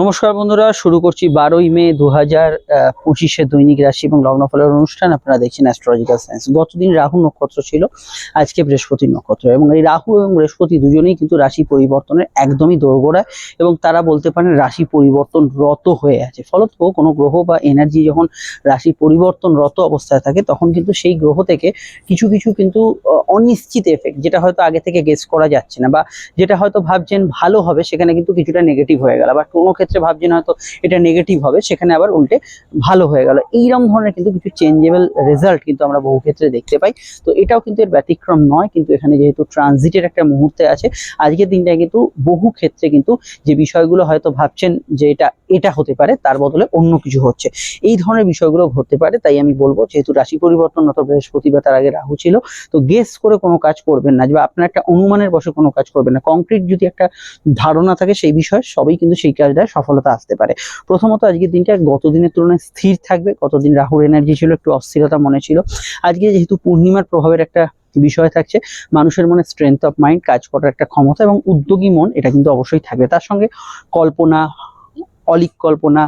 নমস্কার বন্ধুরা, শুরু করছি বারোই মে দু হাজার পঁচিশে দৈনিক রাশি এবং লগ্নফলের অনুষ্ঠান। আপনারা দেখছেন অ্যাস্ট্রোলজিক্যাল সায়েন্স গতদিন রাহু নক্ষত্র ছিল, আজকে বৃহস্পতি নক্ষত্র। এবং এই রাহু এবং বৃহস্পতি দুজনেই কিন্তু রাশি পরিবর্তনের একদমই দোরগোড়ায় এবং তারা বলতে পারেন রাশি পরিবর্তন রত হয়ে আছে। ফলত কোনো গ্রহ বা এনার্জি যখন রাশি পরিবর্তন রত অবস্থায় থাকে, তখন কিন্তু সেই গ্রহ থেকে কিছু কিছু কিন্তু অনিশ্চিত এফেক্ট যেটা হয়তো আগে থেকে গেস করা যাচ্ছে না বা যেটা হয়তো ভাবছেন ভালো হবে, সেখানে কিন্তু কিছুটা নেগেটিভ হয়ে গেল। বা কোনো ক্ষেত্রে ভাবছেন হয়তো এটা নেগেটিভ হবে, সেখানে আবার উল্টে ভালো হয়ে গেল। এইরকম ধরনের কিন্তু কিছু চেঞ্জেবল রেজাল্ট কিন্তু আমরা বহু ক্ষেত্রে দেখতে পাই। তো এটাও কিন্তু এর ব্যতিক্রম নয়, কিন্তু এখানে যেহেতু ট্রানজিটের একটা মুহূর্তে আছে, আজকের দিনটা কিন্তু বহু ক্ষেত্রে কিন্তু যে বিষয়গুলো হয়তো ভাবছেন যে এটা এটা হতে পারে, তার বদলে অন্য কিছু হচ্ছে। এই ধরনের বিষয়গুলো ঘটতে পারে, তাই আমি বলব যেহেতু রাশি পরিবর্তন অত বৃহস্পতি বা তার আগে রাহু ছিল, তো গেস করে কোনো কাজ করবেন না, বা আপনার একটা অনুমানের বসে কোনো কাজ করবেন না। কংক্রিট যদি একটা ধারণা থাকে সেই বিষয়ে, সবই কিন্তু সেই কাজটায় সফলতা আসতে পারে। প্রথমত আজকের দিনটা গত দিনের তুলনায় স্থির থাকবে। গতদিন রাহুর এনার্জি ছিল, একটু অস্থিরতা মনে ছিল। আজকে যেহেতু পূর্ণিমার প্রভাবের একটা বিষয় থাকছে, মানুষের মনে স্ট্রেংথ অফ মাইন্ড কাজ করার একটা ক্ষমতা এবং উদ্যোগী মন এটা কিন্তু অবশ্যই থাকবে। তার সঙ্গে কল্পনা অলিক কল্পনা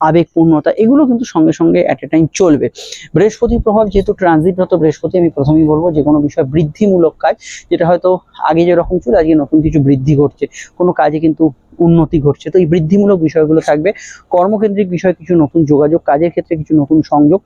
আবেগপূর্ণতা এগুলো কিন্তু সঙ্গে সঙ্গে অ্যাট এ টাইম চলবে। বৃহস্পতির প্রভাব যেহেতু ট্রানজিটরত বৃহস্পতি আমি প্রথমেই বলব যে কোনো বিষয় বৃদ্ধিমূলক কাজ, যেটা হয়তো আগে যেরকম ছিল, আজকে নতুন কিছু বৃদ্ধি ঘটছে। কোনো কাজে কিন্তু উন্নতি ঘটছে। তো এই বৃদ্ধিমূলক বিষয়গুলো থাকবে। কর্মকেন্দ্রিক বিষয় কিছু নতুন যোগাযোগ, কাজের ক্ষেত্রে কিছু নতুন সংযোগ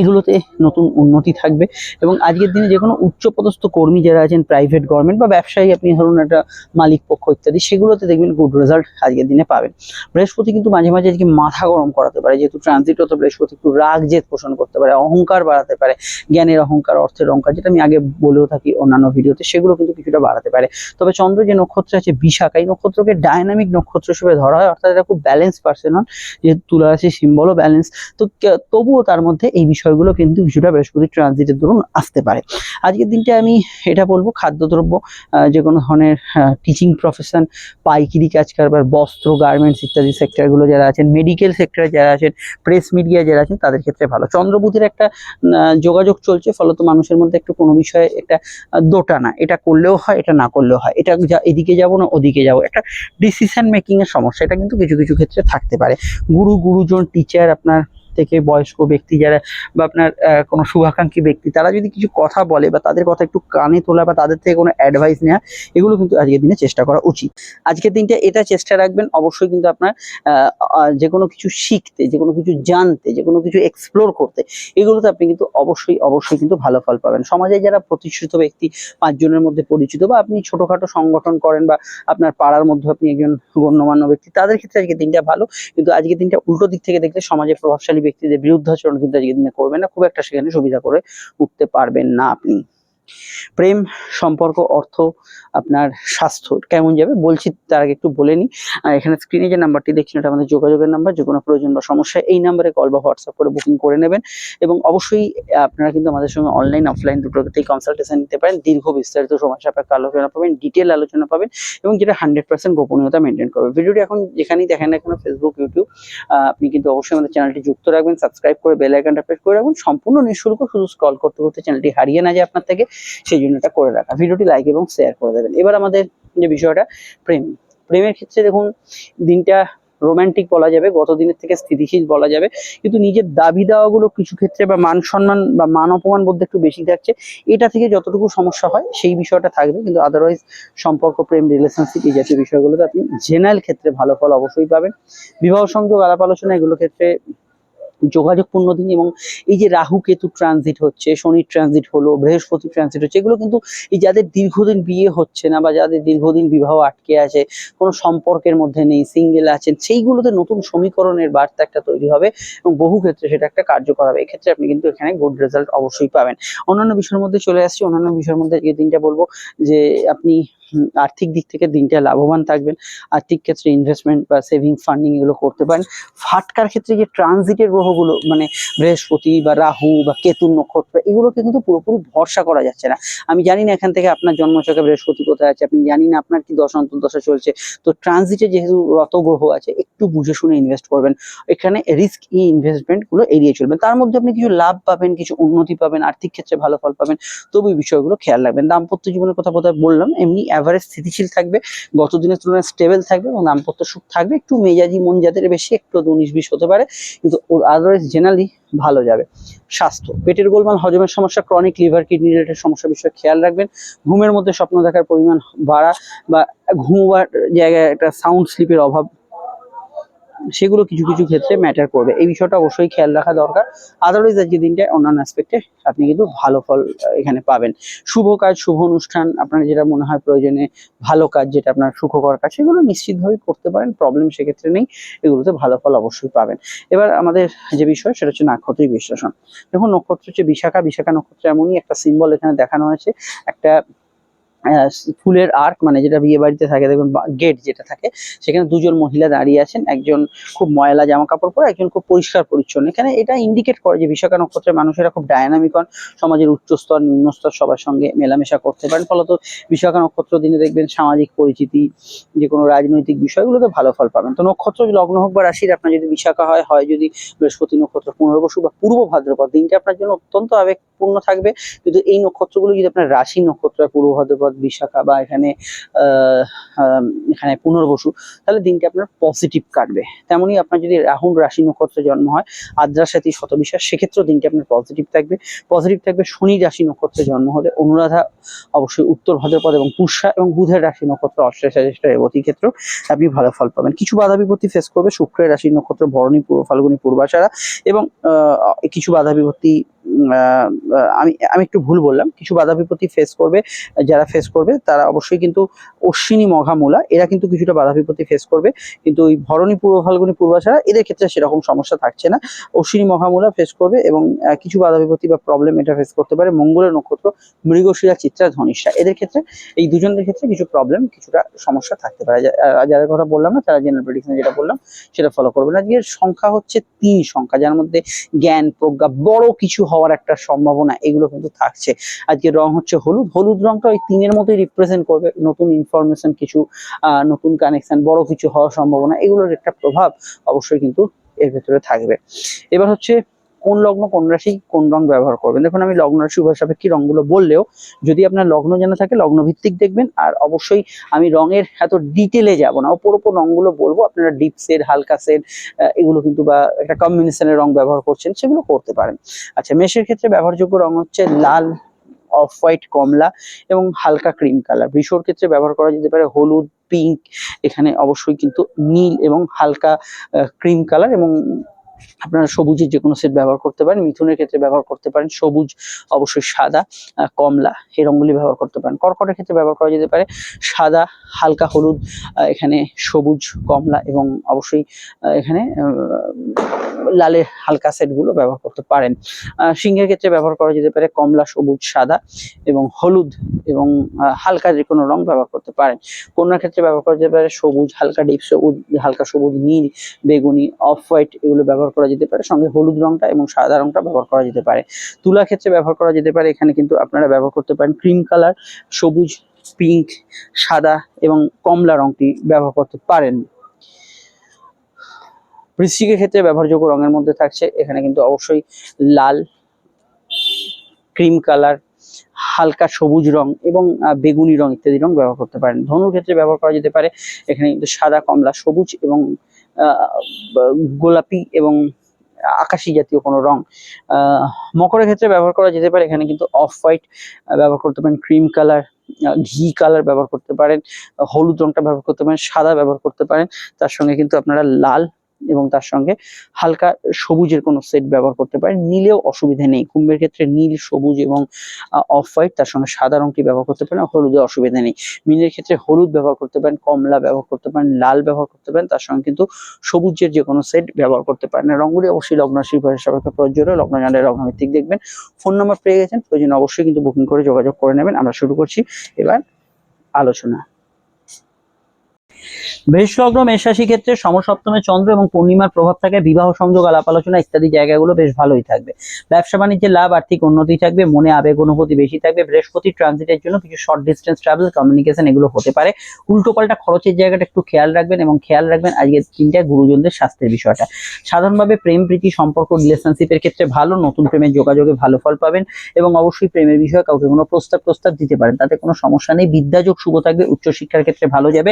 এগুলোতে নতুন উন্নতি থাকবে। এবং আজকের দিনে যে কোনো উচ্চপদস্থ কর্মী যারা আছেন প্রাইভেট গভর্নমেন্ট বা ব্যবসায়ী, আপনি ধরুন একটা মালিক পক্ষ ইত্যাদি, সেগুলোতে দেখবেন গুড রেজাল্ট আজকের দিনে পাবেন। বৃহস্পতি কিন্তু মাঝে মাঝে আজকে মাথা গরম করাতে পারে, যেহেতু ট্রানজিটত বৃহস্পতি একটু রাগ জেদ পোষণ করতে পারে, অহংকার বাড়াতে পারে, জ্ঞানের অহংকার, অর্থের অহংকার, যেটা আমি আগে বলেও থাকি অন্যান্য ভিডিওতে, সেগুলো কিন্তু কিছুটা বাড়াতে পারে। তবে চন্দ্র যে নক্ষত্র আছে, বিশাখা, এই নক্ষত্রকে ডায়নামিক নক্ষত্র হিসেবে ধরা হয়, অর্থাৎ এটা খুব ব্যালেন্স পার্সন হন, যেহেতু তুলা রাশি সিম্বলও ব্যালেন্স তো তবুও তার মধ্যে এই বিষয়গুলো কিন্তু কিছুটা বৃহস্পতি ট্রানজিটের দরুন আসতে পারে। আজকের দিনটা আমি এটা বলব, খাদ্যদ্রব্য যে কোনো ধরনের টিচিং প্রফেশন পাইকিরি কাজ কারবার, বস্ত্র গার্মেন্টস ইত্যাদি সেক্টরগুলো যারা আছেন মেডিকেল সেক্টরে যারা আছেন প্রেস মিডিয়া যারা আছেন, তাদের ক্ষেত্রে ভালো। চন্দ্রবুধের একটা যোগাযোগ চলছে, ফলত মানুষের মধ্যে একটু কোনো বিষয়ে একটা দোটানা এটা করলেও হয়, এটা না করলেও হয়। এটা এদিকে যাব না, ওদিকে যাব। একটা ডিসিশন মেকিংয়ের সমস্যা, এটা কিন্তু কিছু কিছু ক্ষেত্রে থাকতে পারে। গুরু, গুরুজন টিচার আপনার থেকে বয়স্ক ব্যক্তি যারা বা আপনার কোনো শুভাকাঙ্ক্ষী ব্যক্তি, তারা যদি কিছু কথা বলে বা তাদের কথা একটু কানে তোলা বা তাদের থেকে কোনো অ্যাডভাইস নেওয়া এগুলো কিন্তু আজকের দিনে চেষ্টা করা উচিত। আজকের দিনটা এটা চেষ্টা রাখবেন, অবশ্যই কিন্তু আপনার যে কোনো কিছু শিখতে, যে কোনো কিছু জানতে, যে কোনো কিছু এক্সপ্লোর করতে, এগুলোতে আপনি কিন্তু অবশ্যই অবশ্যই কিন্তু ভালো ফল পাবেন। সমাজে যারা প্রতিষ্ঠিত ব্যক্তি, পাঁচজনের মধ্যে পরিচিত বা আপনি ছোটখাটো সংগঠন করেন বা আপনার পাড়ার মধ্যে আপনি একজন গণ্যমান্য ব্যক্তি, তাদের ক্ষেত্রে আজকে দিনটা ভালো। কিন্তু আজকের দিনটা উল্টো দিক থেকে দেখলে সমাজে প্রভাবশালী ব্যক্তিদের বিরুদ্ধাচরণ কিন্তু আজকের দিনে করবেন না। খুব একটা সেখানে সুবিধা করে উঠতে পারবেন না আপনি। প্রেম, সম্পর্ক, অর্থ, আপনার স্বাস্থ্য কেমন যাবে বলছি তার আগে একটু বলে নিই। এখানে স্ক্রিনে যে নাম্বারটি দেখছেন এটা আমাদের যোগাযোগের নাম্বার, যে কোনো প্রয়োজন বা সমস্যা, এই নাম্বারে কল বা হোয়াটসঅ্যাপ করে বুকিং করে নেবেন। এবং অবশ্যই আপনারা কিন্তু আমাদের সঙ্গে অনলাইন অফলাইন দুটোতেই কনসালটেশন নিতে পারেন। দীর্ঘ বিস্তারিত সময় সাপেক্ষ আলোচনা পাবেন ডিটেল আলোচনা পাবেন এবং যেটা হান্ড্রেড পার্সেন্ট গোপনীয়তা মেনটেন করবে। ভিডিওটি এখন যেখানেই দেখেন না কেন ফেসবুক ইউটিউব আপনি কিন্তু অবশ্যই আমাদের চ্যানেলটি যুক্ত রাখবেন সাবস্ক্রাইব করে বেল আইকনটা প্রেস করে রাখবেন। সম্পূর্ণ নিঃশুল্ক শুধু স্ক্রল করতে করতে চ্যানেলটি হারিয়ে না যায় আপনার থেকে। সেই জন্য এটা করে রাখা। ভিডিওটি লাইক এবং শেয়ার করে দেবেন। এবার আমাদের যে বিষয়টা, প্রেম। প্রেমের ক্ষেত্রে দেখুন, দিনটা রোমান্টিক বলা যাবে গত দিনের থেকে স্থিতিশীল বলা যাবে। কিন্তু নিজের দাবি দাওয়াগুলো কিছু ক্ষেত্রে বা মান সম্মান বা মান অপমান বলতে একটু বেশি থাকছে। এটা থেকে যতটুকু সমস্যা হয়, সেই বিষয়টা থাকবে। কিন্তু আদারওয়াইজ সম্পর্ক, প্রেম রিলেশনশিপ এই জাতীয় বিষয়গুলোতে আপনি জেনারেল ক্ষেত্রে ভালো ফল অবশ্যই পাবেন। বিবাহ সংযোগ, আলাপ আলোচনা এগুলো ক্ষেত্রে যোগাযোগপূর্ণ দিন এবং এই যে রাহু কেতু ট্রানজিট হচ্ছে, শনি ট্রানজিট হলো, বৃহস্পতি ট্রানজিট হচ্ছে, এগুলো কিন্তু এই যাদের দীর্ঘদিন বিয়ে হচ্ছে না বা যাদের দীর্ঘদিন বিবাহ আটকে আছে, কোনো সম্পর্কের মধ্যে নেই সিঙ্গেল আছেন, সেইগুলোতে নতুন সমীকরণের বার্তা একটা তৈরি হবে এবং বহু ক্ষেত্রে সেটা একটা কার্যকর হবে। এক্ষেত্রে আপনি কিন্তু এখানে গুড রেজাল্ট অবশ্যই পাবেন। অন্যান্য বিষয়ের মধ্যে চলে আসছি, অন্যান্য বিষয়ের মধ্যে এই দিনটা বলব যে আপনি আর্থিক দিক থেকে দিনটা লাভবান থাকবেন। আর্থিক ক্ষেত্রে ইনভেস্টমেন্ট বা সেভিং ফান্ডিং এগুলো করতে পারেন। ফাটকার ক্ষেত্রে যে ট্রানজিটের গ্রহগুলো মানে বৃহস্পতি বা রাহু বা কেতুর নক্ষত্র, এগুলোকে কিন্তু পুরোপুরি ভরসা করা যাচ্ছে না। আমি জানি না এখান থেকে আপনার জন্মচকে বৃহস্পতি কোথায় আছে, আপনি জানি না আপনার কি দশা অন্তর্দশা চলছে। তো ট্রানজিটে যেহেতু রত গ্রহ আছে, একটু বুঝে শুনে ইনভেস্ট করবেন। এখানে রিস্ক ই ইনভেস্টমেন্টগুলো এড়িয়ে চলবেন। তার মধ্যে আপনি কিছু লাভ পাবেন, কিছু উন্নতি পাবেন, আর্থিক ক্ষেত্রে ভালো ফল পাবেন তবু বিষয়গুলো খেয়াল রাখবেন। দাম্পত্য জীবনের কথা বোধহয় বললাম, এমনি অ্যাভারেজ স্থিতিশীল থাকবে গত দিনের তুলনায় স্টেবল থাকবে এবং দাম্পত্য সুখ থাকবে, একটু মেজাজি মন যাদের বেশি, একটু উনিশ বিশ হতে পারে, কিন্তু আদারওয়াইজ জেনারেলি ভালো যাবে। স্বাস্থ্য, পেটের গোলমাল, হজমের সমস্যা ক্রনিক লিভার কিডনি রিলেটেড সমস্যা বিষয়ে খেয়াল রাখবেন। ঘুমের মধ্যে স্বপ্ন দেখার পরিমাণ বাড়া বা ঘুমোবার জায়গায় একটা সাউন্ড স্লিপের অভাব সেগুলো কিছু কিছু ক্ষেত্রে ম্যাটার করবে। এই বিষয়টা অবশ্যই খেয়াল রাখা দরকার। আদারওয়াইজ আজকে দিনটায় অন্যান্য অ্যাসপেক্টে আপনি কিন্তু ভালো ফল এখানে পাবেন। শুভ কাজ, শুভ অনুষ্ঠান, আপনার যেটা মনে হয় প্রয়োজনে ভালো কাজ যেটা আপনার সুখকর কাজ, সেগুলো নিশ্চিতভাবে করতে পারেন প্রবলেম সেক্ষেত্রে নেই, এগুলোতে ভালো ফল অবশ্যই পাবেন। এবার আমাদের যে বিষয়, সেটা হচ্ছে নাক্ষত্রিক বিশ্লেষণ। দেখুন, নক্ষত্র হচ্ছে বিশাখা বিশাখা নক্ষত্র এমনই একটা সিম্বল এখানে দেখানো হয়েছে। একটা ফুলের আর্ক মানে যেটা বিয়ে বাড়িতে থাকে দেখুন গেট যেটা থাকে, সেখানে দুজন মহিলা দাঁড়িয়ে আছেন। একজন খুব ময়লা জামা কাপড় পরে, একজন খুব পরিষ্কার পরিচ্ছন্ন। এখানে এটা ইন্ডিকেট করে যে বিশাখা নক্ষত্রের মানুষেরা খুব ডায়নামিক হন। সমাজের উচ্চ স্তর, নিম্ন স্তর সবার সঙ্গে মেলামেশা করতে পারেন। ফলত বিশাখা নক্ষত্র দিনে দেখবেন সামাজিক পরিচিতি, যে কোনো রাজনৈতিক বিষয়গুলোতে ভালো ফল পাবেন। তো নক্ষত্র, লগ্ন হোক বা রাশির, আপনার যদি বিশাখা হয় হয় যদি বৃহস্পতি নক্ষত্র, পুনর্বসু বা পূর্ব ভাদ্রপদ, দিনটা আপনার জন্য অত্যন্ত আবেগপূর্ণ থাকবে। কিন্তু এই নক্ষত্রগুলো যদি আপনার রাশি নক্ষত্র পূর্ব ভাদ্রপদ বিশাখা বা এখানে এখানে পুনর্বসু, তাহলে দিনটা আপনার পজিটিভ কাটবে। তেমনই আপনার যদি রাহুল রাশি নক্ষত্রে জন্ম হয়, আদ্রা সাথী শতবিশ্বাস, সেক্ষেত্রেও দিনটা আপনার পজিটিভ থাকবে। পজিটিভ থাকবে শনি রাশি নক্ষত্রে জন্ম হলে অনুরাধা অবশ্যই উত্তর ভাদ্রপদ এবং পুষ্যা এবং বুধের রাশি নক্ষত্র অশ্লেষা জ্যেষ্ঠা রেবতী ক্ষেত্রেও আপনি ভালো ফল পাবেন। কিছু বাধা বিপত্তি ফেস করবে শুক্রের রাশি নক্ষত্র ভরণী ফাল্গুনী পূর্বাশারা এবং কিছু বাধা বিপত্তি আমি আমি একটু ভুল বললাম। কিছু বাধা বিপত্তি ফেস করবে, যারা ফেস করবে, তারা অবশ্যই কিন্তু অশ্বিনী মঘা মূলা এরা কিন্তু কিছুটা বাধা বিপত্তি ফেস করবে। কিন্তু ওই ভরণী পূর্ব ফাল্গুনী পূর্বাশারা এদের ক্ষেত্রে সেরকম সমস্যা থাকছে না। অশ্বিনী মহামূলা ফেস করবে এবং কিছু বাধা বিপত্তি বা প্রবলেম এটা ফেস করতে পারে। মঙ্গলের নক্ষত্র, মৃগশিরা, চিত্রা, ধনিষ্ঠা, এদের ক্ষেত্রে, এই দুজনদের ক্ষেত্রে কিছু প্রবলেম কিছুটা সমস্যা থাকতে পারে। যাদের কথা বললাম না, তারা জেনারেল প্রেডিকশন যেটা বললাম, সেটা ফলো করবেন। আজকের সংখ্যা হচ্ছে তিন সংখ্যা, যার মধ্যে জ্ঞান, প্রজ্ঞা, বড় কিছু হওয়ার একটা সম্ভাবনা এগুলো কিন্তু থাকছে। আজকে রং হচ্ছে হলুদ। হলুদ রংটা ওই তিনের মতোই রিপ্রেজেন্ট করবে। নতুন ইনফরমেশন কিছু নতুন কানেকশন বড় কিছু হওয়ার সম্ভাবনা, এগুলোর একটা প্রভাব অবশ্যই কিন্তু এর ভেতরে থাকবে। এবার হচ্ছে কোন লগ্ন কোন রাশি কোন রং ব্যবহার করবেন। দেখুন, আমি লগ্ন রাশি উভয় সাপেক্ষী রংগুলো বললেও যদি আপনার লগ্ন জানা থাকে লগ্ন ভিত্তিক দেখবেন, আর অবশ্যই আমি রঙের এত ডিটেলে যাব না। ওপর ওপর রংগুলো বলব, আপনারা ডিপ শেড হালকা শেড এগুলো কিন্তু বা একটা কম্বিনেশনের রং ব্যবহার করছেন, সেগুলো করতে পারেন। আচ্ছা মেষের ক্ষেত্রে ব্যবহারযোগ্য রং হচ্ছে লাল অফ হোয়াইট কমলা এবং হালকা ক্রিম কালার বৃষর ক্ষেত্রে ব্যবহার করা যেতে পারে হলুদ পিঙ্ক এখানে অবশ্যই কিন্তু নীল এবং হালকা ক্রিম কালার এবং আপনারা সবুজের যে কোনো সেট ব্যবহার করতে পারেন, মিথুনের ক্ষেত্রে ব্যবহার করতে পারেন, সবুজ অবশ্যই সাদা কমলা এই রঙগুলি ব্যবহার করতে পারেন। কর্কটের ক্ষেত্রে ব্যবহার করা যেতে পারে সাদা, হালকা হলুদ এখানে সবুজ, কমলা এবং অবশ্যই এখানে লালের হালকা সেটগুলো ব্যবহার করতে পারেন। সিংহের ক্ষেত্রে ব্যবহার করা যেতে পারে কমলা, সবুজ, সাদা এবং হলুদ এবং হালকা যে কোনো রং ব্যবহার করতে পারেন। কন্যার ক্ষেত্রে ব্যবহার করা যেতে পারে সবুজ, হালকা ডিপ সবুজ, হালকা সবুজ, নীল, বেগুনি অফ হোয়াইট এগুলো ব্যবহার করা যেতে পারে, সঙ্গে হলুদ রংটা এবং সাদা রংটা ব্যবহার করা যেতে পারে। তুলা ক্ষেত্রে ব্যবহার করা যেতে পারে, এখানে কিন্তু আপনারা ব্যবহার করতে পারেন ক্রিম কালার সবুজ পিঙ্ক সাদা এবং কমলা রংটি ব্যবহার করতে পারেন। বৃশ্চিকের ক্ষেত্রে ব্যবহারযোগ্য রঙের মধ্যে থাকছে, এখানে কিন্তু অবশ্যই লাল ক্রিম কালার হালকা সবুজ রং এবং বেগুনি রং ইত্যাদি রং ব্যবহার করতে পারেন। ধনুর ক্ষেত্রে ব্যবহার করা যেতে পারে, এখানে কিন্তু সাদা, কমলা, সবুজ এবং গোলাপি এবং আকাশি জাতীয় কোনো রং। মকরের ক্ষেত্রে ব্যবহার করা যেতে পারে, এখানে কিন্তু অফ হোয়াইট ব্যবহার করতে পারেন, ক্রিম কালার ঘি কালার ব্যবহার করতে পারেন, হলুদ রংটা ব্যবহার করতে পারেন, সাদা ব্যবহার করতে পারেন। তার সঙ্গে কিন্তু আপনারা লাল এবং তার সঙ্গে হালকা সবুজের কোনো সেট ব্যবহার করতে পারেন। নীলেও অসুবিধা নেই। কুম্ভের ক্ষেত্রে নীল, সবুজ এবং অফ হোয়াইট তার সঙ্গে সাদা রংটি ব্যবহার করতে পারেন হলুদে অসুবিধা নেই। মিনের ক্ষেত্রে হলুদ ব্যবহার করতে পারেন, কমলা ব্যবহার করতে পারেন, লাল ব্যবহার করতে পারেন, তার সঙ্গে কিন্তু সবুজের যে কোনো সেট ব্যবহার করতে পারেন। রঙগুলি অবশ্যই লগ্ন শিল্পের সাপেক্ষে প্রযোজ্য লগ্ন জানলে লগ্ন ভিত্তিক দেখবেন। ফোন নাম্বার পেয়ে গেছেন, প্রয়োজন অবশ্যই কিন্তু বুকিং করে যোগাযোগ করে নেবেন। আমরা শুরু করছি এবার আলোচনা। বৃষ লগ্ন মেষ রাশি ক্ষেত্রে সমসপ্তমে চন্দ্র এবং পূর্ণিমার প্রভাব থাকে, বিবাহ সংযোগ, আলাপ আলোচনা ইত্যাদি জায়গাগুলো বেশ ভালোই থাকবে। ব্যবসা বাণিজ্যের লাভ, আর্থিক উন্নতি থাকবে, মনে আবেগ, অনুভূতি বেশি থাকবে, বৃহস্পতি ট্রানজিটের জন্য কিছু শর্ট ডিস্টেন্স ট্রাভেল কমিউনিকেশন এগুলো হতে পারে। উল্টোপাল্টা খরচের জায়গাটা একটু খেয়াল রাখবেন এবং খেয়াল রাখবেন আজকের দিনটা গুরুজনদের স্বাস্থ্যের বিষয়টা। সাধারণভাবে প্রেম, প্রীতি, সম্পর্ক রিলেশনশিপের ক্ষেত্রে ভালো, নতুন প্রেমের যোগাযোগে ভালো ফল পাবেন এবং অবশ্যই প্রেমের বিষয়ে কাউকে কোনো প্রস্তাব প্রস্তাব দিতে পারেন, তাতে কোনো সমস্যা নেই। বিদ্যাযোগ শুভ থাকবে, উচ্চশিক্ষার ক্ষেত্রে ভালো যাবে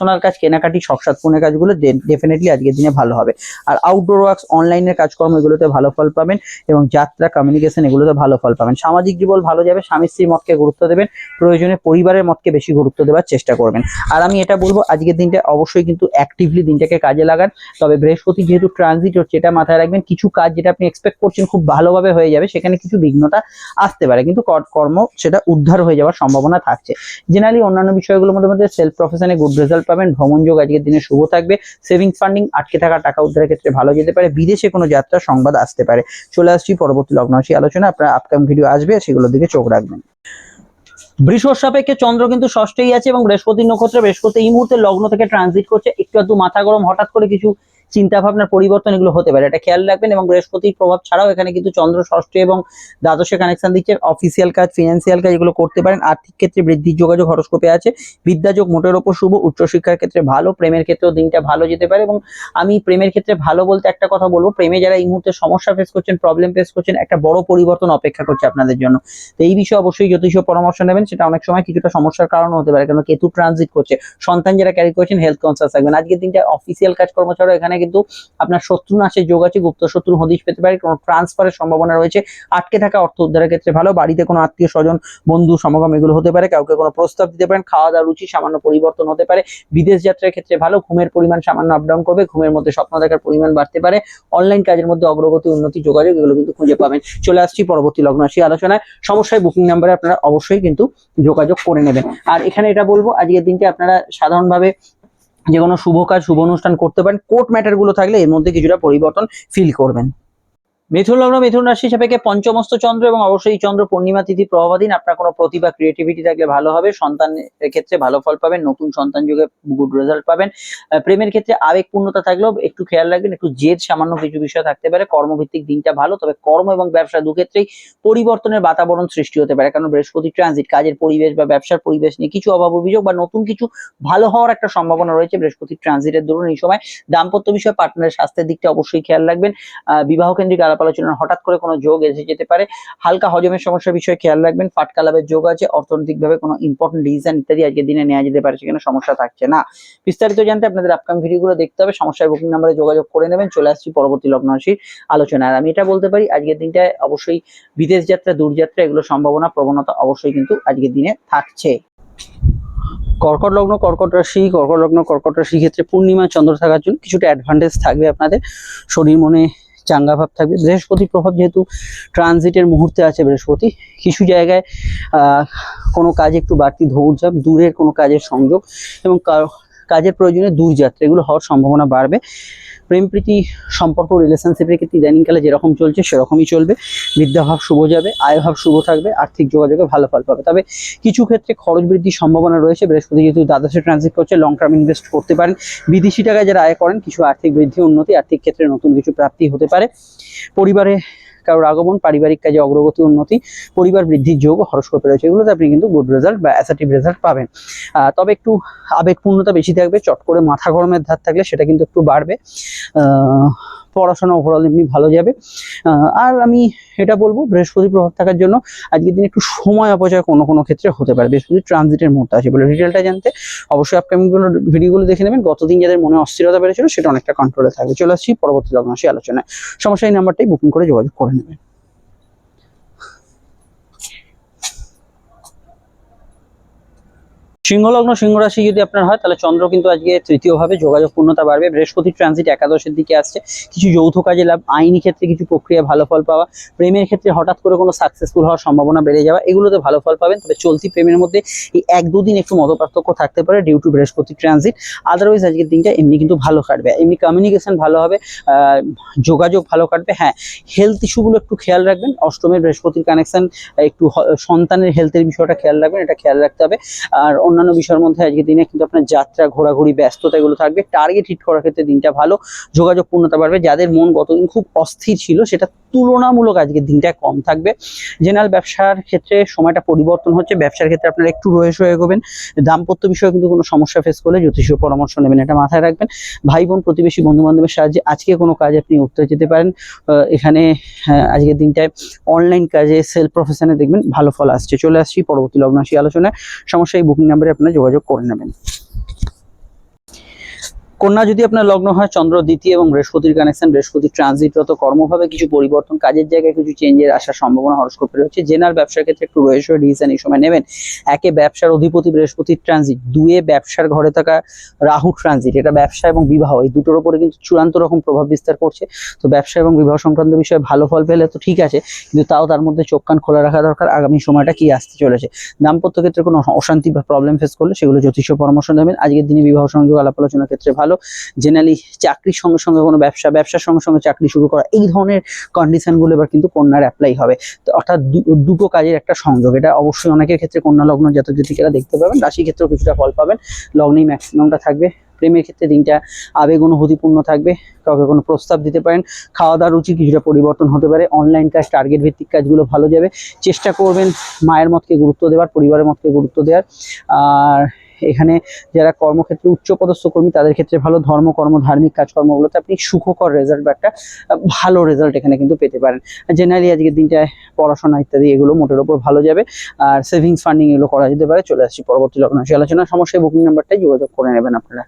পার্সোনাল কাজ, কেনাকাটি শখসাৎপূর্ণের কাজগুলো ডেফিনেটলি আজকের দিনে ভালো হবে। আর আউটডোর ওয়ার্কস অনলাইনের কাজকর্ম, এগুলোতে ভালো ফল পাবেন এবং যাত্রা কমিউনিকেশন এগুলোতে ভালো ফল পাবেন। সামাজিক জীবন ভালো যাবে, স্বামী স্ত্রীর মতকে গুরুত্ব দেবেন, প্রয়োজনে পরিবারের মতকে বেশি গুরুত্ব দেওয়ার চেষ্টা করবেন। আর আমি এটা বলব, আজকের দিনটা অবশ্যই কিন্তু অ্যাক্টিভলি দিনটাকে কাজে লাগান। তবে বৃহস্পতি যেহেতু ট্রানজিট হচ্ছে এটা মাথায় রাখবেন, কিছু কাজ যেটা আপনি এক্সপেক্ট করছেন, খুব ভালোভাবে হয়ে যাবে, সেখানে কিছু বিঘ্নতা আসতে পারে। কিন্তু কর- কর্ম সেটা উদ্ধার হয়ে যাওয়ার সম্ভাবনা থাকছে। জেনারেলি অন্যান্য বিষয়গুলোর মধ্যে মধ্যে সেলফ প্রফেশনে গুড রেজাল্ট পাবেন। ভ্রমণ যোগ আজকের দিনে শুভ থাকবে। সেভিংস ফান্ডিং আটকে থাকা টাকা উদ্ধারের ক্ষেত্রে ভালো যেতে পারে। বিদেশে কোনো যাত্রা, সংবাদ আসতে পারে। চলে আসছি পরবর্তী লগ্নরাশি আলোচনা আপনার আপকাম ভিডিও আসবে, সেগুলোর দিকে চোখ রাখবেন। বৃষ সাপেক্ষে চন্দ্র কিন্তু ষষ্ঠেই আছে এবং বৃহস্পতি নক্ষত্র বৃহস্পতি এই মুহূর্তে লগ্ন থেকে ট্রানজিট করছে। একটু একটু মাথা গরম, হঠাৎ করে কিছু চিন্তা ভাবনার পরিবর্তন এগুলো হতে পারে। এটা খেয়াল রাখবেন এবং বৃহস্পতির প্রভাব ছাড়াও এখানে কিন্তু চন্দ্র, ষষ্ঠে এবং দ্বাদশে কানেকশন দিচ্ছে। অফিসিয়াল কাজ ফিনান্সিয়াল কাজ এগুলো করতে পারেন। আর্থিক ক্ষেত্রে বৃদ্ধির যোগাযোগ হরস্কোপে আছে। বিদ্যাযোগ মোটের ওপর শুভ, উচ্চশিক্ষার ক্ষেত্রে ভালো, প্রেমের ক্ষেত্রেও দিনটা ভালো যেতে পারে এবং আমি প্রেমের ক্ষেত্রে ভালো বলতে একটা কথা বলব। প্রেমে যারা এই মুহূর্তে সমস্যা ফেস করছেন প্রবলেম ফেস করছেন, একটা বড় পরিবর্তন অপেক্ষা করছে আপনাদের জন্য। তো এই বিষয়ে অবশ্যই জ্যোতিষ পরামর্শ নেবেন। সেটা অনেক সময় কিছুটা সমস্যার কারণ হতে পারে। কারণ কেতু ট্রানজিট করছে। সন্তান যারা ক্যারি করছেন হেলথ কনসাস থাকবেন। আজকের দিনটা অফিসিয়াল কাজকর্ম ছাড়াও এখানে কিন্তু আপনার শত্রু নাশের যোগ আছে, গুপ্ত শত্রু, হদিশ পেতে পারে, কোনো ট্রান্সফারের সম্ভাবনা রয়েছে। আটকে থাকা অর্থ উদ্ধারের ক্ষেত্রে ভালো, বাড়িতে কোনো আত্মীয় স্বজন, বন্ধু, সমাগম এগুলো হতে পারে, কাউকে কোনো প্রস্তাব দিতে পারেন খাওয়া দাওয়া রুচি সামান্য পরিবর্তন হতে পারে, বিদেশ যাত্রার ক্ষেত্রে ভালো, ঘুমের পরিমাণ সামান্য আপডাউন করবে, ঘুমের মধ্যে স্বপ্ন দেখার পরিমাণ বাড়তে পারে অনলাইন কাজের মধ্যে অগ্রগতি, উন্নতি, যোগাযোগ এগুলো কিন্তু খুঁজে পাবেন। চলে আসছি পরবর্তী লগ্ন রাশি আলোচনায়। সমস্যায় বুকিং নাম্বারে আপনারা অবশ্যই কিন্তু যোগাযোগ করে নেবেন। আর এখানে এটা বলব, আজকের দিনকে আপনারা সাধারণভাবে যে কোনো শুভ কাজ, শুভ অনুষ্ঠান করতে পারেন। কোর্ট ম্যাটারগুলো থাকলে এর মধ্যে কিছুটা পরিবর্তন ফিল করবেন। মিথুন লগ্ন, মিথুন রাশি সাপেক্ষে পঞ্চমস্ত চন্দ্র এবং অবশ্যই চন্দ্র পূর্ণিমা তিথি প্রভাবাধীন। আপনার কোনো প্রতিভা ক্রিয়েটিভিটি থাকলে ভালো হবে। সন্তানের ক্ষেত্রে ভালো ফল পাবেন, নতুন সন্তান যুগে গুড রেজাল্ট পাবেন। প্রেমের ক্ষেত্রে আবেগপূর্ণতা থাকলেও একটু খেয়াল রাখবেন, একটু জেদ, সামান্য কিছু বিষয় থাকতে পারে। কর্মভিত্তিক দিনটা ভালো, তবে কর্ম এবং ব্যবসা দু ক্ষেত্রেই পরিবর্তনের বাতাবরণ সৃষ্টি হতে পারে। কারণ বৃহস্পতি ট্রানজিট কাজের পরিবেশ বা ব্যবসার পরিবেশ নিয়ে কিছু অভাব অভিযোগ বা নতুন কিছু ভালো হওয়ার একটা সম্ভাবনা রয়েছে বৃহস্পতি ট্রানজিটের দরুন। এই সময় দাম্পত্য বিষয়ে পার্টনারের স্বাস্থ্যের দিকটা অবশ্যই খেয়াল রাখবেন। বিবাহ কেন্দ্রিক আলাপ আলোচনার হঠাৎ করে কোনো যোগ এসে যেতে পারে। হালকা হজমের সমস্যার বিষয়ে খেয়াল রাখবেন, ফাটকা লাভের যোগ আছে, অর্থনৈতিকভাবে কোনো ইম্পর্টেন্ট ডিসিশন ইত্যাদি আজকের দিনে নেওয়া যেতে পারে, সেখানে সমস্যা থাকছে না। বিস্তারিত জানতে আপনাদের আপকাম ভিডিওগুলো দেখতে হবে সমস্যার বুকিং নাম্বারে যোগাযোগ করে নেবেন, চলে আসছি পরবর্তী লগ্ন রাশির আলোচনা আর আমি এটা বলতে পারি, আজকের দিনটায় অবশ্যই বিদেশ যাত্রা দূরযাত্রা এগুলো সম্ভাবনা, প্রবণতা অবশ্যই কিন্তু আজকের দিনে থাকছে। কর্কট লগ্ন, কর্কট রাশি, কর্কট লগ্ন, কর্কট রাশি ক্ষেত্রে পূর্ণিমা, চন্দ্র থাকার জন্য কিছুটা অ্যাডভান্টেজ থাকবে আপনাদের। শরীর মনে চাঙ্গা ভাব থাকবে। বৃহস্পতির প্রভাব যেহেতু ট্রানজিটের মুহূর্তে আছে বৃহস্পতি, কিছু জায়গায় কোনো কাজে একটু বাড়তি দৌড়ঝাঁপ দূরের কোনো কাজের সংযোগ এবং কাজের প্রয়োজনে দূরযাত্রা এগুলো হওয়ার সম্ভাবনা বাড়বে। প্রেম, প্রীতি সম্পর্ক রিলেশনশিপের ক্ষেত্রে ইদানিংকালে যেরকম চলছে, সেরকমই চলবে। বিদ্যাভাব শুভ যাবে, আয়ভাব শুভ থাকবে, আর্থিক যোগাযোগে ভালো ফল পাবে। তবে কিছু ক্ষেত্রে খরচ বৃদ্ধির সম্ভাবনা রয়েছে। বৃহস্পতি যেহেতু দ্বাদশে ট্রানজিট করছে লং টার্ম ইনভেস্ট করতে পারেন। বিদেশি টাকায় যারা আয় করেন, কিছু আর্থিক বৃদ্ধি, উন্নতি, আর্থিক ক্ষেত্রে নতুন কিছু প্রাপ্তি হতে পারে। পরিবারে কারোর আগমন, পারিবারিক কাজে অগ্রগতি, উন্নতি, পরিবার বৃদ্ধির যোগ, হরস্কোপে রয়েছে, এগুলোতে আপনি কিন্তু গুড রেজাল্ট বা অ্যাসাটিভ রেজাল্ট পাবেন। তবে একটু আবেগপূর্ণতা বেশি থাকবে, চট করে মাথা গরমের ধার থাকলে সেটা কিন্তু একটু বাড়বে। পড়াশোনা ওভারঅল এমনি ভালো যাবে। আর আমি এটা বলব, বৃহস্পতি প্রভাব থাকার জন্য আজকের দিন একটু সময় অপচয় কোনো কোনো ক্ষেত্রে হতে পারে। বৃহস্পতি ট্রানজিটের মধ্যে আছে বলে ডিটেলটা জানতে। অবশ্যই আপকামিংগুলো ভিডিওগুলো দেখে নেবেন। গতদিন যাদের মনে অস্থিরতা বেড়েছিল, সেটা অনেকটা কন্ট্রোলে থাকবে। চলে আসছি পরবর্তী লগ্ন সেই আলোচনায়। সমস্যা এই নাম্বারটাই বুকিং করে যোগাযোগ করে নেবেন। সিংহলগ্ন সিংহ রাশি যদি আপনার হয়, তাহলে চন্দ্র কিন্তু আজকে তৃতীয় ভাবে যোগাযোগ পূর্ণতা বাড়বে। বৃহস্পতি ট্রানজিট একাদশের দিকে আসছে। কিছু যৌথ কাজে লাভ, আইনি ক্ষেত্রে কিছু প্রক্রিয়া ভালো ফল পাওয়া, প্রেমের ক্ষেত্রে হঠাৎ করে কোনো সাকসেসফুল হওয়ার সম্ভাবনা বেড়ে যাওয়া, এগুলোতে ভালো ফল পাবেন। তবে চলতি প্রেমের মধ্যে এই এক দুদিন একটু মত পার্থক্য থাকতে পারে due to Brihaspati transit otherwise আজকের দিনটা এমনি কিন্তু ভালো কাটবে। এমনি কমিউনিকেশন ভালো হবে যোগাযোগ ভালো কাটবে। হ্যাঁ হেলথ ইস্যুগুলো একটু খেয়াল রাখবেন। অষ্টমের বৃহস্পতির কানেকশন একটু সন্তানের হেলথের বিষয়টা খেয়াল রাখবেন। এটা খেয়াল রাখতে হবে। আর অন্যান্য অন্যান্য বিষয়ের মধ্যে আজকের দিনে কিন্তু আপনার যাত্রা, ঘোরাঘুরি, ব্যস্ততা এগুলো থাকবে। টার্গেট হিট করার ক্ষেত্রে দিনটা ভালো। যোগাযোগ পূর্ণতা বাড়বে। যাদের মন গতদিন খুব অস্থির ছিল, সেটা তুলনামূলক আজকের দিনটা কম থাকবে। জেনারেল ব্যবসার ক্ষেত্রে সময়টা পরিবর্তন হচ্ছে ব্যবসার ক্ষেত্রে আপনারা একটু রয়ে সয়ে এগোবেন। দাম্পত্য বিষয়ে কিন্তু কোনো সমস্যা ফেস করলে জ্যোতিষ পরামর্শ নেবেন এটা মাথায় রাখবেন। ভাই বোন প্রতিবেশী বন্ধু বান্ধবের সাহায্যে আজকে কোনো কাজ আপনি উঠতে যেতে পারেন। এখানে হ্যাঁ, আজকের দিনটায় অনলাইন কাজে সেল প্রফেশনে দেখবেন ভালো ফল আসছে। চলে আসছি পরবর্তী লগ্নাশী আলোচনায়। সমস্যা এই বুকিং নাম্বারে আপনারা যোগাযোগ করে নেবেন। কন্যা যদি আপনার লগ্ন হয় চন্দ্র, দ্বিতীয় এবং বৃহস্পতির কানেকশন বৃহস্পতি ট্রানজিটরত কর্মভাবে কিছু পরিবর্তন, কাজের জায়গায় কিছু চেঞ্জের আসার সম্ভাবনা হরস্কোপে রয়েছে জেনার ব্যবসার ক্ষেত্রে একটু রয়েছে ডিসিশন এই সময় নেবেন। একে ব্যবসার অধিপতি বৃহস্পতির ট্রানজিট দুয়ে ব্যবসার ঘরে থাকা রাহু ট্রানজিট এটা ব্যবসা এবং বিবাহ, এই দুটোর উপরে কিন্তু চূড়ান্ত রকম প্রভাব বিস্তার করছে। তো ব্যবসা এবং বিবাহ সংক্রান্ত বিষয়ে ভালো ফল পেলে তো ঠিক আছে, কিন্তু তাও তার মধ্যে চোখ কান খোলা রাখা দরকার, আগামী সময়টা কি আসতে চলেছে। দাম্পত্য ক্ষেত্রে কোনো অশান্তি বা প্রবলেম ফেস করলে সেগুলো জ্যোতিষ পরামর্শ নেবেন। আজকের দিনে বিবাহ সংযোগ, আলাপ আলোচনার ক্ষেত্রে ভালো জেনারেলি চাকরির সঙ্গে সঙ্গে কোনো ব্যবসা, ব্যবসার সঙ্গে সঙ্গে চাকরি শুরু করা, এই ধরনের কন্ডিশনগুলো এবার কিন্তু কন্যার অ্যাপ্লাই হবে। অর্থাৎ দুটো কাজের একটা সংযোগ। এটা অবশ্যই অনেকের ক্ষেত্রে কন্যা লগ্ন জাতক জাতিকেরা দেখতে পাবেন। রাশি ক্ষেত্রেও কিছুটা ফল পাবেন। লগ্নেই ম্যাক্সিমামটা থাকবে। প্রেমের ক্ষেত্রে দিনটা আবেগ অনুভূতিপূর্ণ থাকবে। কাউকে কোনো প্রস্তাব দিতে পারেন। খাওয়া দাওয়ার রুচি কিছুটা পরিবর্তন হতে পারে। অনলাইন কাজ টার্গেট ভিত্তিক কাজগুলো ভালো যাবে। চেষ্টা করবেন মায়ের মতকে গুরুত্ব দেওয়ার, পরিবারের মতকে গুরুত্ব দেওয়ার। আর এখানে যারা কর্মক্ষেত্রে উচ্চপদস্থ কর্মী, তাদের ক্ষেত্রে ভালো ধর্ম, কর্ম, ধার্মিক কাজকর্মগুলোতে আপনি সুখকর রেজাল্ট বা একটা ভালো রেজাল্ট এখানে কিন্তু পেতে পারেন। জেনারেলি আজকের দিনটায় পড়াশোনা ইত্যাদি এগুলো মোটের ওপর ভালো যাবে। আর সেভিংস ফান্ডিং এগুলো করা যেতে পারে। চলে আসছি পরবর্তী লগ্ন রাশি আলোচনা সমস্যায় বুকিং নাম্বারটাই যোগাযোগ করে নেবেন আপনারা।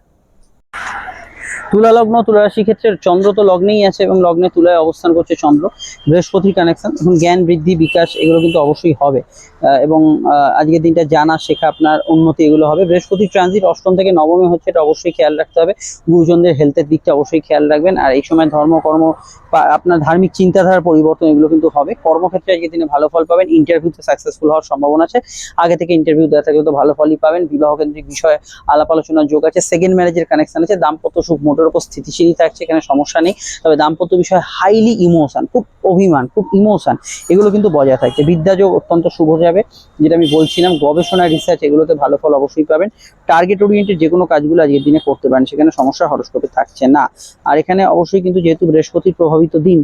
তুলা লগ্ন ক্ষেত্রে চন্দ্র তো লগ্নেই আছে এবং লগ্নে তুলায় অবস্থান করছে চন্দ্র। বৃহস্পতির কানেকশন এখন জ্ঞান বৃদ্ধি, বিকাশ এগুলো কিন্তু অবশ্যই হবে। এবং আজকের দিনটা জানা, শেখা আপনার উন্নতি এগুলো হবে। বৃহস্পতি ট্রানজিট অষ্টম থেকে নবমে হচ্ছে, এটা অবশ্যই খেয়াল রাখতে হবে। গুরুজনদের হেলথের দিকটা অবশ্যই খেয়াল রাখবেন। আর এই সময় ধর্ম, কর্ম আপনার ধার্মিক চিন্তাধারার পরিবর্তন এগুলো কিন্তু হবে। কর্মক্ষেত্রে আজকের দিনে ভালো ফল পাবেন। ইন্টারভিউতে সাকসেসফুল হওয়ার সম্ভাবনা আছে। আগে থেকে ইন্টারভিউ দেওয়া থাকলে তো ভালো ফলই পাবেন। বিবাহ কেন্দ্রিক বিষয়ে আলাপ আলোচনার যোগ আছে। সেকেন্ড ম্যারেজের কানেকশন আছে। দাম্পত্য সুখ মোটের উপর স্থিতিশীলই থাকছে, এখানে সমস্যা নেই। তবে দাম্পত্য বিষয়ে হাইলি ইমোশন খুব অভিমান, খুব ইমোশন এগুলো কিন্তু বজায় থাকছে। বিদ্যাযোগ অত্যন্ত শুভ যাবে যেটা আমি বলছিলাম, গবেষণা রিসার্চ এগুলোতে ভালো ফল অবশ্যই পাবেন। টার্গেট ওরিয়েন্টেড যে কোনো কাজগুলো আজকের দিনে করতে পারেন, সেখানে সমস্যা হরস্কোপে থাকছে না। আর এখানে অবশ্যই কিন্তু যেহেতু বৃহস্পতির প্রভাবিত দিন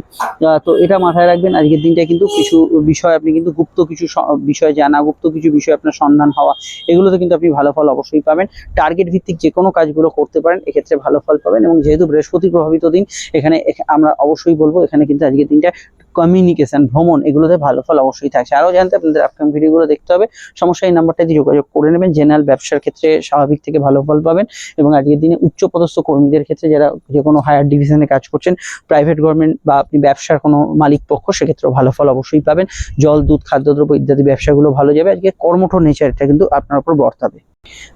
তো এটা মাথায় রাখবেন, আজকের দিনটা কিন্তু কিছু বিষয় আপনি কিন্তু গুপ্ত কিছু বিষয় জানা, গুপ্ত কিছু বিষয় আপনার সন্ধান হওয়া, এগুলোতে কিন্তু আপনি ভালো ফল অবশ্যই পাবেন। টার্গেট ভিত্তিক যে কোনো কাজগুলো করতে পারেন, এক্ষেত্রে ভালো ফল পাবেন। এবং যেহেতু বৃহস্পতি প্রভাবিত দিন, এখানে আমরা অবশ্যই বলব, এখানে কিন্তু আজকের দিনটা কমিউনিকেশন ভ্রমণ, এগুলোতে ভালো ফল অবশ্যই থাকছে। আরও জানতে আপনাদের আপকামিং ভিডিওগুলো দেখতে হবে। সমস্যা এই নাম্বারটা দিয়ে যোগাযোগ করে নেবেন। জেনারেল ব্যবসার ক্ষেত্রে স্বাভাবিক থেকে ভালো ফল পাবেন এবং আজকের দিনে উচ্চপদস্থ কর্মীদের ক্ষেত্রে যারা যে কোনো হায়ার ডিভিশনে কাজ করছেন প্রাইভেট গভর্নমেন্ট বা আপনি ব্যবসার কোনো মালিক পক্ষ, সেক্ষেত্রেও ভালো ফল অবশ্যই পাবেন। জল, দুধ, খাদ্যদ্রব্য ইত্যাদি ব্যবসাগুলো ভালো যাবে। আজকে কর্মঠ নেচারটা কিন্তু আপনার উপর বর্তাবে।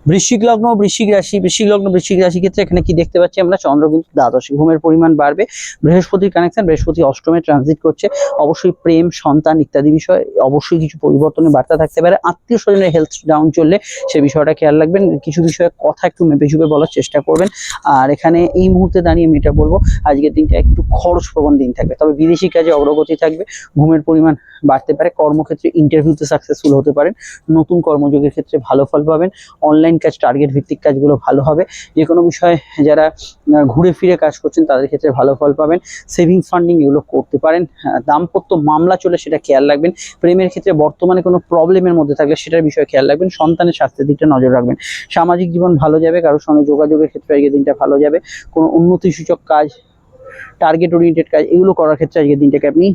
বৃশ্চিক লগ্ন, বৃশ্চিক রাশি, বৃশ্চিক লগ্ন, বৃশ্চিক রাশি ক্ষেত্রে এখানে কি দেখতে পাচ্ছি আমরা? চন্দ্র কিন্তু দ্বাদশে ঘুমের পরিমাণ বাড়বে। বৃহস্পতির কানেকশন বৃহস্পতি অষ্টমে ট্রানজিট করছে। অবশ্যই প্রেম, সন্তান ইত্যাদি বিষয়ে অবশ্যই কিছু পরিবর্তনের বার্তা থাকতে পারে। আত্মীয় স্বজনের হেলথ ডাউন চললে সে বিষয়টা খেয়াল রাখবেন। কিছু বিষয়ে কথা একটু মেপে চুপে বলার চেষ্টা করবেন। আর এখানে এই মুহূর্তে দাঁড়িয়ে আমি এটা বলব, আজকের দিনটা একটু খরচ প্রবণ দিন থাকবে। তবে বিদেশি কাজে অগ্রগতি থাকবে। ঘুমের পরিমাণ বাড়তে পারে। কর্মক্ষেত্রে ইন্টারভিউতে সাকসেসফুল হতে পারেন। নতুন কর্মযোগের ক্ষেত্রে ভালো ফল পাবেন। অনলাইন কাজ টার্গেট ভিত্তিক কাজগুলো ভালো হবে। যে কোনো বিষয়ে যারা ঘুরে ফিরে কাজ করছেন তাদের ক্ষেত্রে ভালো ফল পাবেন। সেভিংস ফান্ডিং এগুলো করতে পারেন। আহ, দাম্পত্য মামলা চলে সেটা খেয়াল রাখবেন। প্রেমের ক্ষেত্রে বর্তমানে কোনো প্রবলেমের মধ্যে থাকলে সেটার বিষয়ে খেয়াল রাখবেন। সন্তানের স্বাস্থ্যের দিকটা নজর রাখবেন। সামাজিক জীবন ভালো যাবে কারোর সঙ্গে যোগাযোগের ক্ষেত্রে আজকের দিনটা ভালো যাবে। কোনো উন্নতিসূচক কাজ টার্গেট ওরিয়েন্টেড কাজ এগুলো করার ক্ষেত্রে আজকের দিনটাকে আপনি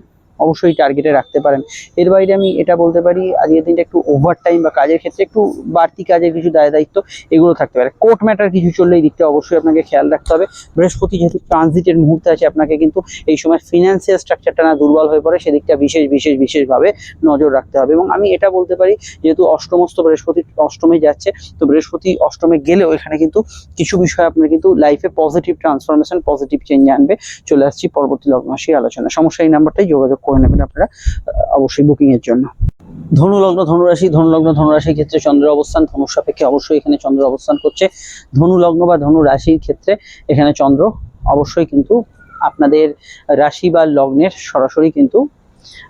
অবশ্যই টার্গেটে রাখতে পারেন। এর বাইরে আমি এটা বলতে পারি, আজকের দিনটা একটু ওভার টাইম বা কাজের ক্ষেত্রে একটু বাড়তি কাজের কিছু দায় দায়িত্ব এগুলো থাকতে পারে। কোর্ট ম্যাটার কিছু চললে এই দিকটা অবশ্যই আপনাকে খেয়াল রাখতে হবে। বৃহস্পতি যেহেতু ট্রানজিটের মুহূর্তে আছে, আপনাকে কিন্তু এই সময় ফিনান্সিয়াল স্ট্রাকচারটা না দুর্বল হয়ে পড়ে, সেদিকটা বিশেষ বিশেষ, বিশেষভাবে নজর রাখতে হবে এবং আমি এটা বলতে পারি, যেহেতু অষ্টমস্ত বৃহস্পতি, অষ্টমে যাচ্ছে, তো বৃহস্পতি অষ্টমে গেলেও এখানে কিন্তু কিছু বিষয় আপনার কিন্তু লাইফে পজিটিভ ট্রান্সফরমেশন পজিটিভ চেঞ্জ আনবে। চলে আসছি পরবর্তী লগ্নমাসী আলোচনা সমস্যা এই নাম্বারটাই যোগাযোগ করে নেবেন আপনারা অবশ্যই বুকিং এর জন্য। ধনুলগ্ন, ধনুরাশি, ধনুলগ্ন, ধনুরাশির ক্ষেত্রে চন্দ্র অবস্থান ধনু সাপেক্ষে অবশ্যই এখানে চন্দ্র অবস্থান করছে। ধনুলগ্ন বা ধনু রাশির ক্ষেত্রে এখানে চন্দ্র অবশ্যই কিন্তু আপনাদের রাশি বা লগ্নের সরাসরি কিন্তু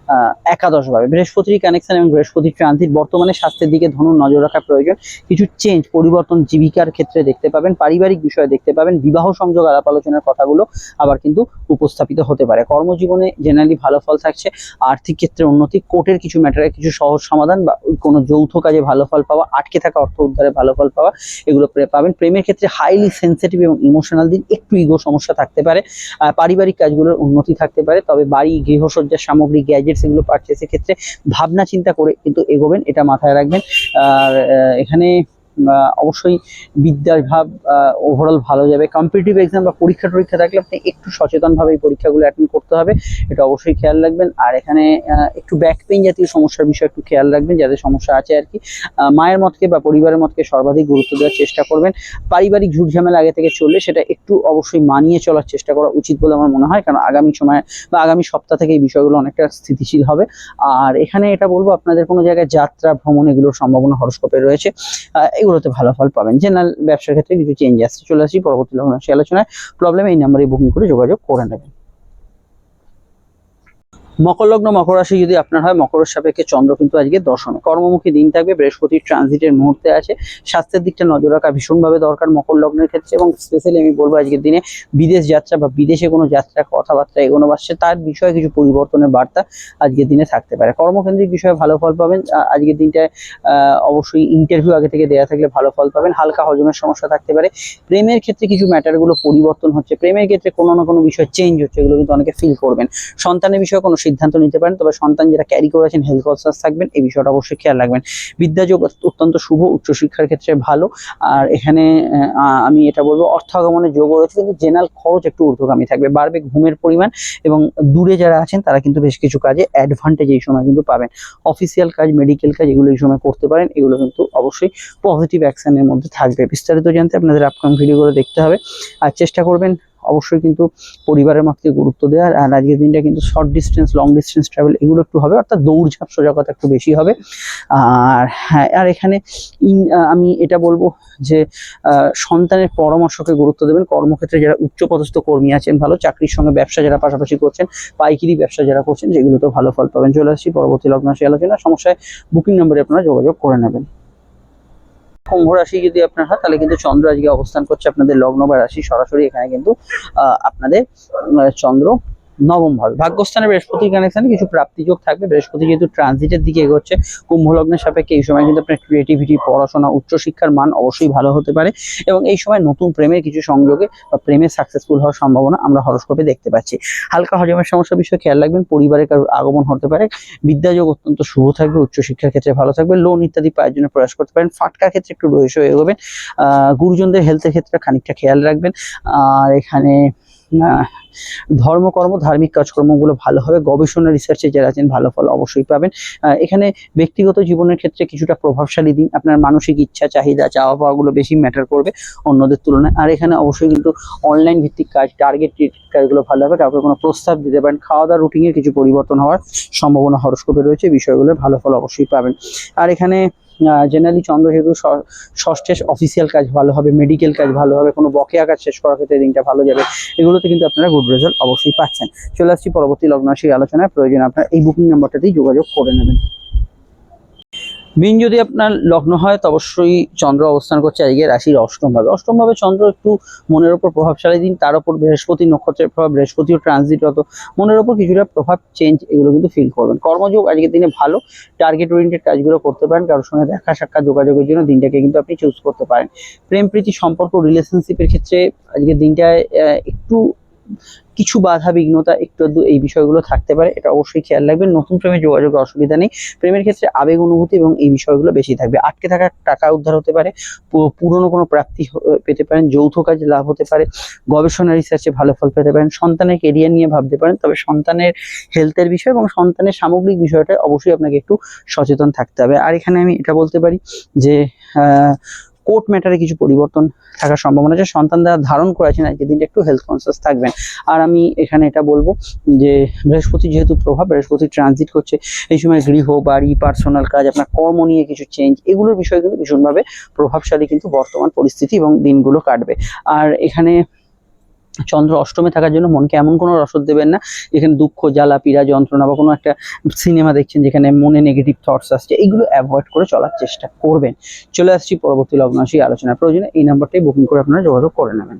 আহ, একাদশ ভাবে বৃহস্পতির কানেকশন এবং বৃহস্পতির ট্রানজিট বর্তমানে স্বাস্থ্যের দিকে ধনুর নজর রাখা প্রয়োজন। কিছু চেঞ্জ পরিবর্তন জীবিকার ক্ষেত্রে দেখতে পাবেন পারিবারিক বিষয়ে দেখতে পাবেন বিবাহ সংযোগ আলাপ আলোচনার কথাগুলো আবার কিন্তু উপস্থাপিত হতে পারে। কর্মজীবনে জেনারেলি ভালো ফল থাকছে আর্থিক ক্ষেত্রে উন্নতি কোর্টের কিছু ম্যাটারে কিছু সহজ সমাধান বা কোনো যৌথ কাজে ভালো ফল পাওয়া আটকে থাকা অর্থ উদ্ধারে ভালো ফল পাওয়া এগুলো পাবেন। প্রেমের ক্ষেত্রে হাইলি সেন্সিটিভ এবং ইমোশনাল দিন একটু ইগো সমস্যা থাকতে পারে। পারিবারিক কাজগুলোর উন্নতি থাকতে পারে তবে বাড়ি গৃহসজ্জার সামগ্রী গ্যাজেটস এগুলো পারচেসের ক্ষেত্রে ভাবনা চিন্তা করে কিন্তু এগোবেন এটা মাথায় রাখবেন। আর এখানে অবশ্যই বিদ্যার ভাব ওভারঅল ভালো যাবে। কম্পিটিটিভ এক্সাম বা পরীক্ষা টরীক্ষা থাকলে আপনি একটু সচেতনভাবে এই পরীক্ষাগুলো অ্যাটেন্ড করতে হবে। এটা অবশ্যই খেয়াল রাখবেন। আর এখানে একটু ব্যাক পেইন জাতীয় সমস্যার বিষয়ে একটু খেয়াল রাখবেন যাদের সমস্যা আছে আর কি। মায়ের মতকে বা পরিবারের মতকে সর্বাধিক গুরুত্ব দেওয়ার চেষ্টা করবেন। পারিবারিক ঝুট ঝামেলা আগে থেকে চললে সেটা একটু অবশ্যই মানিয়ে চলার চেষ্টা করা উচিত বলে আমার মনে হয়। কারণ আগামী সময় বা আগামী সপ্তাহ থেকে এই বিষয়গুলো অনেকটা স্থিতিশীল হবে। আর এখানে এটা বলব, আপনাদের কোনো জায়গায় যাত্রা, ভ্রমণ এগুলোর সম্ভাবনা হরস্কোপে রয়েছে। এগুলোতে ভালো ফল পাবেন। জেনারেল ব্যবসার ক্ষেত্রে কিছু চেঞ্জ আসছে, চলে আসি পরবর্তী আলোচনায়। প্রবলেম এই নাম্বারে বুকিং করে যোগাযোগ করে নেবেন। মকর লগ্ন মকর রাশি যদি আপনার হয় মকরের সাপেক্ষে চন্দ্র কিন্তু আজকে দর্শন। কর্মমুখী দিন থাকবে, বৃহস্পতির ট্রানজিটের মুহূর্তে আছে। স্বাস্থ্যের দিকটা নজর রাখা ভীষণভাবে দরকার মকর লগ্নের ক্ষেত্রে এবং স্পেশালি আমি বলব আজকের দিনে বিদেশ যাত্রা বা বিদেশে কোনো যাত্রা, কথাবার্তা এগোনো বাসছে তার বিষয়ে কিছু পরিবর্তনের বার্তা আজকের দিনে থাকতে পারে। কর্মকেন্দ্রিক বিষয়ে ভালো ফল পাবেন। আজকের দিনটায় অবশ্যই ইন্টারভিউ আগে থেকে দেওয়া থাকলে ভালো ফল পাবেন। হালকা হজমের সমস্যা থাকতে পারে। প্রেমের ক্ষেত্রে কিছু ম্যাটারগুলো পরিবর্তন হচ্ছে। প্রেমের ক্ষেত্রে কোনো না কোনো বিষয় চেঞ্জ হচ্ছে, এগুলো কিন্তু অনেকে ফিল করবেন। সন্তানের বিষয়ে কোনো সিদ্ধান্ত নিতে পারেন। তবে সন্তান যেটা ক্যারি করেছেন হেলথ কনসাস থাকবেন, এই বিষয়টা অবশ্যই খেয়াল রাখবেন। বিদ্যাযোগ অত্যন্ত শুভ, উচ্চশিক্ষার ক্ষেত্রে ভালো। আর এখানে আমি এটা বলব অর্থ আগমনের যোগ রয়েছে, কিন্তু জেনারেল খরচ একটু ঊর্ধ্বগামী থাকবে। বাড়বে ঘুমের পরিমাণ এবং দূরে যারা আছেন, তারা কিন্তু বেশ কিছু কাজে অ্যাডভান্টেজ এই সময় কিন্তু পাবেন। অফিসিয়াল কাজ মেডিকেল কাজ, এগুলো এই সময় করতে পারেন। এগুলো কিন্তু অবশ্যই পজিটিভ অ্যাকশনের মধ্যে থাকবে। বিস্তারিত জানতে আপনাদের আপকাম ভিডিওগুলো দেখতে হবে। আর চেষ্টা করবেন অবশ্যই কিন্তু পরিবারের মতকে গুরুত্ব দেওয়ার আর আজকের দিনটা কিন্তু short distance long distance travel এগুলো একটু হবে, অর্থাৎ দৌড়ঝাঁপ সোজাগতা একটু বেশি হবে। আর হ্যাঁ আর এখানে আমি এটা বলব যে সন্তানের পরামর্শকে গুরুত্ব দেবেন। কর্মক্ষেত্রে যারা উচ্চপদস্থ কর্মী আছেন, ভালো চাকরির সঙ্গে ব্যবসা যারা পাশাপাশি করছেন, পাইকারি ব্যবসা যারা করছেন সেগুলোতেও ভালো ফল পাবেন। চলে আসছি, পরবর্তী লগ্ন রাশি আলোচনা। সমস্যায় বুকিং নম্বরে আপনারা যোগাযোগ করে নেবেন। কুম্ভ রাশি যদি আপনার হয়, তাহলে কিন্তু চন্দ্র আজকে অবস্থান করছে আপনাদের লগ্ন বা রাশি সরাসরি এখানে কিন্তু আপনাদের চন্দ্র নবম ভাবে। ভাগ্যস্থানে বৃহস্পতির কানেকশনে কিছু প্রাপ্তিযোগ থাকবে। বৃহস্পতি যেহেতু ট্রানজিটের দিকে এগোচ্ছে, কুম্ভ লগ্নের সাপেক্ষে এই সময় কিন্তু আপনার ক্রিয়েটিভিটি পড়াশোনা, উচ্চশিক্ষার মান অবশ্যই ভালো হতে পারে এবং এই সময় নতুন প্রেমের কিছু সংযোগে বা প্রেমে সাকসেসফুল হওয়ার সম্ভাবনা আমরা হরস্কোপে দেখতে পাচ্ছি। হালকা হজমের সমস্যা বিষয়ে খেয়াল রাখবেন পরিবারের কারোর আগমন হতে পারে, বিদ্যাযোগ অত্যন্ত শুভ থাকবে, উচ্চশিক্ষার ক্ষেত্রে ভালো থাকবে লোন ইত্যাদি পাওয়ার জন্য প্রয়াস করতে পারেন, ফাটকার ক্ষেত্রে একটু হয়ে এগোবেন গুরুজনদের হেলথের ক্ষেত্রে খানিকটা খেয়াল রাখবেন, আর এখানে ধর্মকর্ম ধার্মিক কাজকর্মগুলো ভালো হবে। গবেষণা রিসার্চে যারা আছেন, ভালো ফল অবশ্যই পাবেন। এখানে ব্যক্তিগত জীবনের ক্ষেত্রে কিছুটা প্রভাবশালী দিন। আপনার মানসিক ইচ্ছা, চাহিদা, চাওয়া পাওয়াগুলো বেশি ম্যাটার করবে অন্যদের তুলনায়। আর এখানে অবশ্যই কিন্তু অনলাইন ভিত্তিক কাজ টার্গেট কাজগুলো ভালো হবে। কাউকে কোনো প্রস্তাব দিতে পারেন। খাওয়া দাওয়া রুটিনের কিছু পরিবর্তন হওয়ার সম্ভাবনা হরস্কোপে রয়েছে। বিষয়গুলো ভালো ফল অবশ্যই পাবেন। আর এখানে জেনারেলি চন্দ্র ষষ্ঠের অফিসিয়াল কাজ ভালো হবে মেডিকেল কাজ ভালো হবে, কোনো বকেয়া কাজ শেষ করার ক্ষেত্রে দিনটা ভালো যাবে, এগুলোতে কিন্তু আপনারা গুড রেজাল্ট অবশ্যই পাচ্ছেন। চলে আসছি পরবর্তী লগ্নাশী আলোচনায়, প্রয়োজন আপনার এই বুকিং নাম্বারটাতেই যোগাযোগ করে নেবেন। মিন যদি আপনার লগ্ন হয়, তো অবশ্যই চন্দ্র অবস্থান করছে আজকে রাশির অষ্টম ভাবে। অষ্টম ভাবে চন্দ্র একটু মনের ওপর প্রভাবশালী দিন, তার উপর বৃহস্পতি নক্ষত্রের প্রভাব, বৃহস্পতি ও বৃহস্পতিও ট্রানজিটরত মনের ওপর কিছুটা প্রভাব চেঞ্জ এগুলো কিন্তু ফিল করবেন। কর্মযোগ আজকের দিনে ভালো টার্গেট ওরিয়েন্টেড কাজগুলো করতে পারেন, কারোর সঙ্গে দেখা সাক্ষাৎ যোগাযোগের জন্য দিনটাকে কিন্তু আপনি চুজ করতে পারেন। প্রেম, প্রীতি, সম্পর্ক রিলেশনশিপের ক্ষেত্রে আজকের দিনটায় একটু কিছু বাধা বিঘ্নতা একটু এই বিষয়গুলো থাকতে পারে, এটা অবশ্যই খেয়াল রাখবেন। নতুন প্রেমে যোগাযোগে অসুবিধা নেই। প্রেমের ক্ষেত্রে আবেগ, অনুভূতি এবং এই বিষয়গুলো বেশি থাকবে। আটকে থাকা টাকা উদ্ধার হতে পারে পুরনো কোনো প্রাপ্তি পেতে পারেন, যৌথ কাজে লাভ হতে পারে, গবেষণা রিসার্চে ভালো ফল পেতে পারেন, সন্তানের কেরিয়ার নিয়ে ভাবতে পারেন, তবে সন্তানের হেলথের বিষয় এবং সন্তানের সামগ্রিক বিষয়টা অবশ্যই আপনাকে একটু সচেতন থাকতে হবে। আর এখানে আমি এটা বলতে পারি যে কোর্ট ম্যাটারে কিছু পরিবর্তন থাকার সম্ভাবনা আছে। সন্তান দ্বারা ধারণ করেছেন আজকের দিনটা, একটু হেলথ কনসিয়াস থাকবেন। আর আমি এখানে এটা বলব যে, বৃহস্পতি যেহেতু প্রভাব, বৃহস্পতি ট্রানজিট করছে, এই সময় গৃহ, বাড়ি পার্সোনাল কাজ, আপনার কর্ম নিয়ে কিছু চেঞ্জ এগুলোর বিষয় কিন্তু ভীষণভাবে প্রভাবশালী কিন্তু বর্তমান পরিস্থিতি এবং দিনগুলো কাটবে। আর এখানে চন্দ্র অষ্টমে থাকার জন্য মনকে এমন কোনো রসদ দেবেন না। যেখানে দুঃখ, জ্বালা, পীড়া, যন্ত্রণা বা কোনো একটা সিনেমা দেখছেন যেখানে মনে নেগেটিভ থটস আসছে, এইগুলো অ্যাভয়েড করে চলার চেষ্টা করবেন। চলে আসছি পরবর্তী লগ্নাশী আলোচনা প্রয়োজনে। এই নাম্বারটাই বুকিং করে আপনারা যোগাযোগ করে নেবেন।